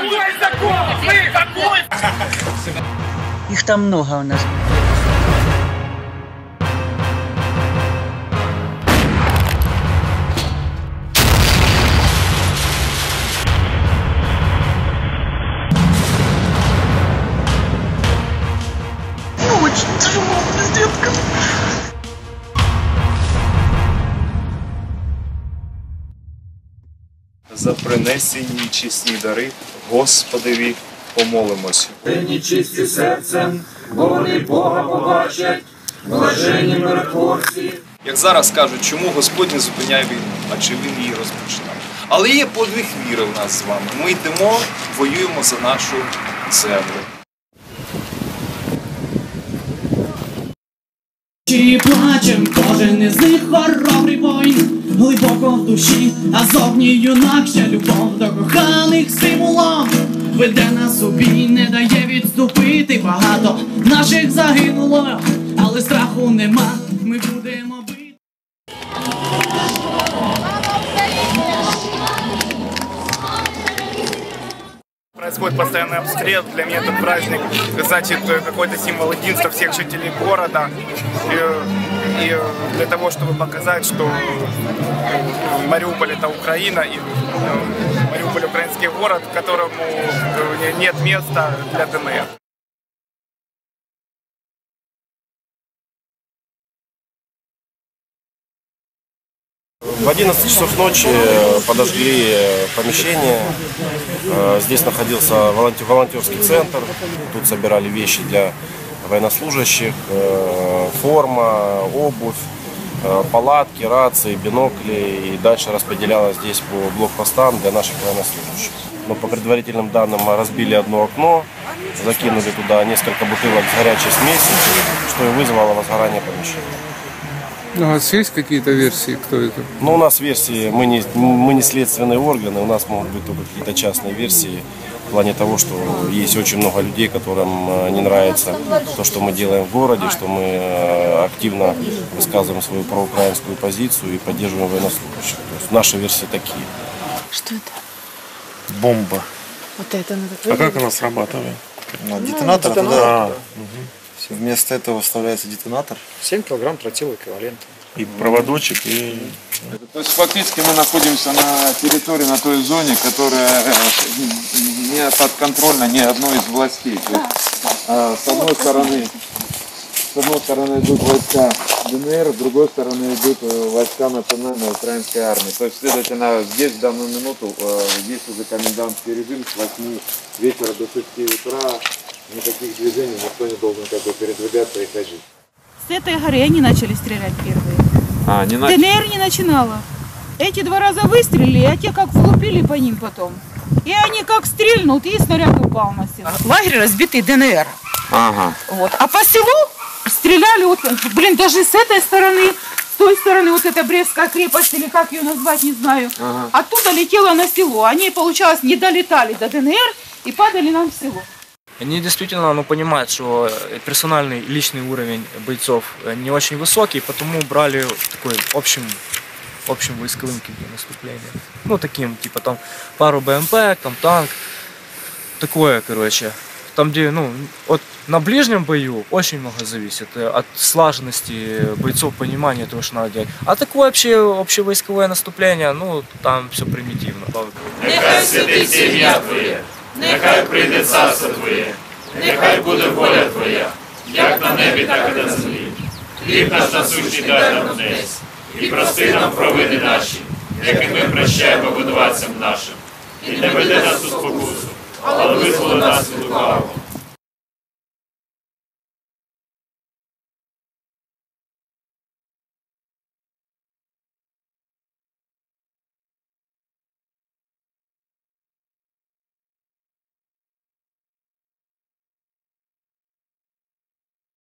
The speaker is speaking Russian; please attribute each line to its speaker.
Speaker 1: Какой закон? Вы какой?
Speaker 2: Их там много у нас.
Speaker 3: За принесені чесні дари, Господеві помолимося.
Speaker 4: Нині чисті серцем, бо вони Бога побачать, блажені миротворці.
Speaker 3: Як зараз кажуть, чому Господь не зупиняє війну, адже він її розпочинав. Але є подвиг віри в нас з вами. Ми йдемо, воюємо за нашу землю.
Speaker 5: Чи плачем, кожен із них хоробрий воїн, глибоко в душі, а зовні юнак, ще любов до коханих стимулом веде нас у бій, не дає відступити багато. Наших загинуло, але страху нема,
Speaker 6: Происходит постоянный обстрел. Для меня этот праздник значит э, какой-то символ единства всех жителей города. И, и для того, чтобы показать, что э, Мариуполь это Украина, и э, Мариуполь украинский город, которому э, нет места для ДНР.
Speaker 7: В 11 часов ночи э, подожгли э, помещение. Э, Здесь находился волонтер- волонтерский центр. Тут собирали вещи для военнослужащих, форма, обувь, палатки, рации, бинокли. И дальше распределялось здесь по блокпостам для наших военнослужащих. Но по предварительным данным разбили одно окно, закинули туда несколько бутылок с горячей смесью, что и вызвало возгорание помещения.
Speaker 8: У вас есть какие-то версии, кто это?
Speaker 7: Ну, у нас версии, мы не, мы не следственные органы, у нас могут быть только какие-то частные версии в плане того, что есть очень много людей, которым э, не нравится то, что мы делаем в городе, что мы э, активно высказываем свою проукраинскую позицию и поддерживаем военнослужащих. То есть наши версии такие.
Speaker 9: Что это?
Speaker 10: Бомба.
Speaker 9: Вот это надо
Speaker 10: А как она срабатывает?
Speaker 11: Ну, детонатор,
Speaker 10: детонатор,
Speaker 11: туда.
Speaker 10: Да.
Speaker 11: Вместо этого вставляется детонатор.
Speaker 10: 7 килограмм тротила эквивалента. И проводочек, и...
Speaker 12: То есть фактически мы находимся на территории, на той зоне, которая э, не подконтрольна ни одной из властей. То есть, а, с одной стороны, с одной стороны идут войска ДНР, с другой стороны идут э, войска национальной украинской армии. То есть, следовательно, здесь в данную минуту э, есть уже комендантский режим с 8 вечера до 6 утра. Никаких движений, никто не должен как бы передвигаться и ходить.
Speaker 13: С этой горы они начали стрелять первые.
Speaker 12: А, не
Speaker 13: ДНР не начинала. Эти два раза выстрелили, а те как влупили по ним потом. И они как стрельнут, и снаряд упал на село. Лагерь разбитый ДНР.
Speaker 12: Ага.
Speaker 13: Вот. А по селу стреляли, вот, блин, даже с этой стороны, с той стороны, вот эта Брестская крепость, или как ее назвать, не знаю.
Speaker 12: Ага.
Speaker 13: Оттуда летела на село. Они, получалось, не долетали до ДНР и падали нам в село.
Speaker 14: Они действительно ну, понимают, что э, персональный личный уровень бойцов э, не очень высокий, потому брали такой общим, общим войсковым каким наступлением. Ну, таким, типа там пару БМП, там танк. Такое, короче. Там, где, ну, от, на ближнем бою очень много зависит э, от слаженности бойцов, понимания того, что надо делать. А такое вообще общевойсковое наступление, ну, там все примитивно.
Speaker 4: Нехай святиться ім'я Твоє, нехай прийде царство Твоє, нехай буде воля Твоя, як на небі, так і на землі. Хліб наш насущний дай нам днес, і прости нам провини наші, як ми прощаємо винуватцям нашим. І не веди нас у спокусу, але визволи нас від лукавого.